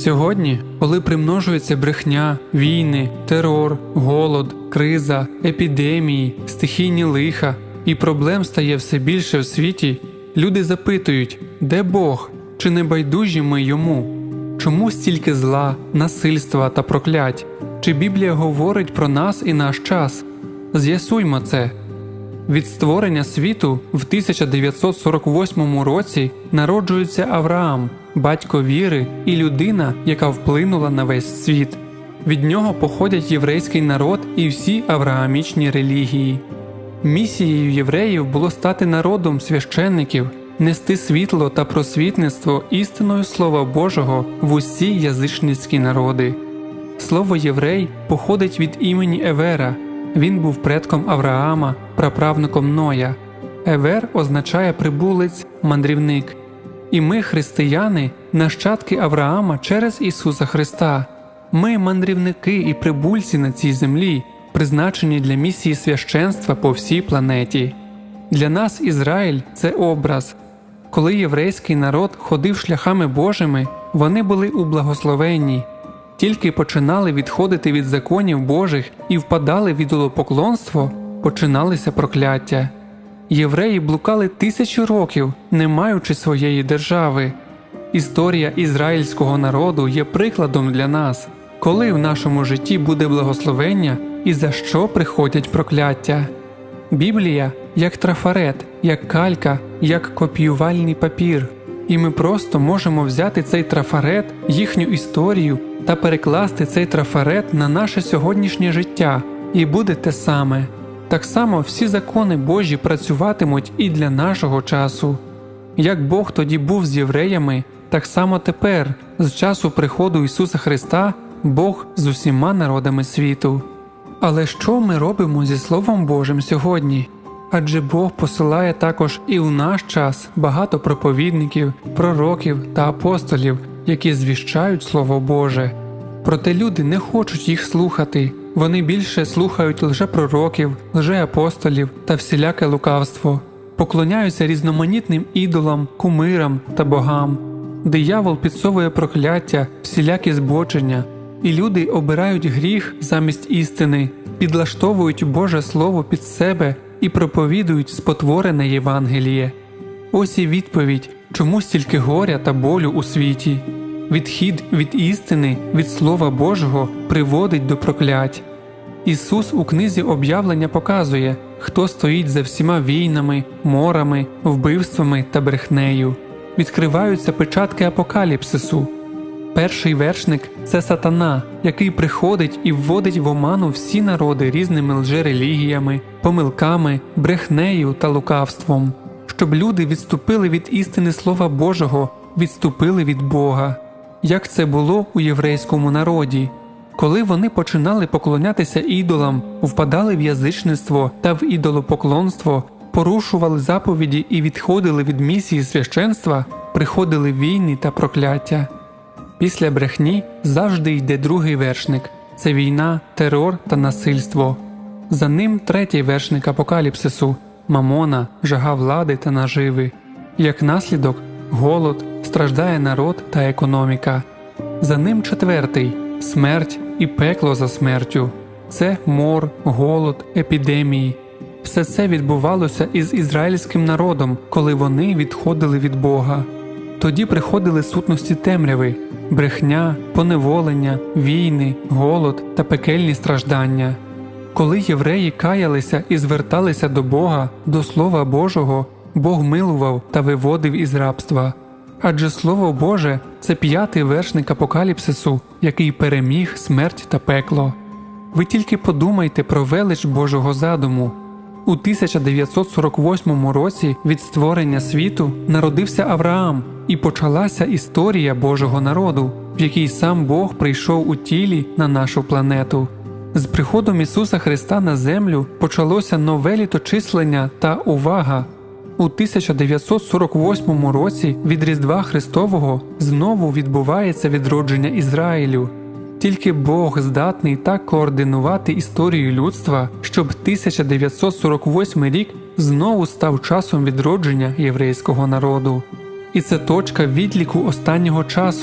Сьогодні, коли примножується брехня, війни, терор, голод, криза, епідемії, стихійні лиха і проблем стає все більше в світі, люди запитують, де Бог, чи не байдужі ми йому? Чому стільки зла, насильства та проклять? Чи Біблія говорить про нас і наш час? З'ясуймо це. Від створення світу в 1948 році народжується Авраам, батько віри і людина, яка вплинула на весь світ. Від нього походять єврейський народ і всі авраамічні релігії. Місією євреїв було стати народом священників, нести світло та просвітництво істиною Слова Божого в усі язичницькі народи. Слово єврей походить від імені Евера. Він був предком Авраама, праправником Ноя. Евер означає прибулець, мандрівник. І ми, християни, нащадки Авраама через Ісуса Христа. Ми мандрівники і прибульці на цій землі, призначені для місії священства по всій планеті. Для нас Ізраїль це образ. Коли єврейський народ ходив шляхами Божими, вони були у благословенні, тільки починали відходити від законів Божих і впадали в ідолопоклонство, починалися прокляття. Євреї блукали тисячі років, не маючи своєї держави. Історія ізраїльського народу є прикладом для нас, коли в нашому житті буде благословення і за що приходять прокляття. Біблія як трафарет, як калька, як копіювальний папір, і ми просто можемо взяти цей трафарет, їхню історію та перекласти цей трафарет на наше сьогоднішнє життя, і буде те саме. Так само всі закони Божі працюватимуть і для нашого часу. Як Бог тоді був з євреями, так само тепер, з часу приходу Ісуса Христа, Бог з усіма народами світу. Але що ми робимо зі Словом Божим сьогодні? Адже Бог посилає також і у наш час багато проповідників, пророків та апостолів, які звіщають Слово Боже. Проте люди не хочуть їх слухати, вони більше слухають лжепророків, лжеапостолів та всіляке лукавство, поклоняються різноманітним ідолам, кумирам та богам. Диявол підсовує прокляття, всілякі збочення, і люди обирають гріх замість істини, підлаштовують Боже Слово під себе і проповідують спотворене Євангеліє. Ось і відповідь, чому стільки горя та болю у світі. Відхід від істини, від Слова Божого приводить до проклять. Ісус у книзі об'явлення показує, хто стоїть за всіма війнами, морами, вбивствами та брехнею. Відкриваються печатки апокаліпсису. Перший вершник це сатана, який приходить і вводить в оману всі народи різними лжерелігіями, помилками, брехнею та лукавством, щоб люди відступили від істини Слова Божого, відступили від Бога. Як це було у єврейському народі, коли вони починали поклонятися ідолам, впадали в язичництво та в ідолопоклонство, порушували заповіді і відходили від місії священства, приходили війни та прокляття. Після брехні завжди йде другий вершник це війна, терор та насильство. За ним третій вершник апокаліпсису мамона, жага влади та наживи. Як наслідок, голод, страждає народ та економіка. За ним четвертий смерть і пекло за смертю. Це мор, голод, епідемії. Все це відбувалося із ізраїльським народом, коли вони відходили від Бога. Тоді приходили сутності темряви, брехня, поневолення, війни, голод та пекельні страждання. Коли євреї каялися і зверталися до Бога, до Слова Божого, Бог милував та виводив із рабства. Адже Слово Боже це п'ятий вершник апокаліпсису, який переміг смерть та пекло. Ви тільки подумайте про велич Божого задуму. У 1948 році від створення світу народився Авраам і почалася історія Божого народу, в якій сам Бог прийшов у тілі на нашу планету. З приходом Ісуса Христа на землю почалося нове літочислення та увага. У 1948 році від Різдва Христового знову відбувається відродження Ізраїлю. Тільки Бог здатний так координувати історію людства, щоб 1948 рік знову став часом відродження єврейського народу. І це точка відліку останнього часу.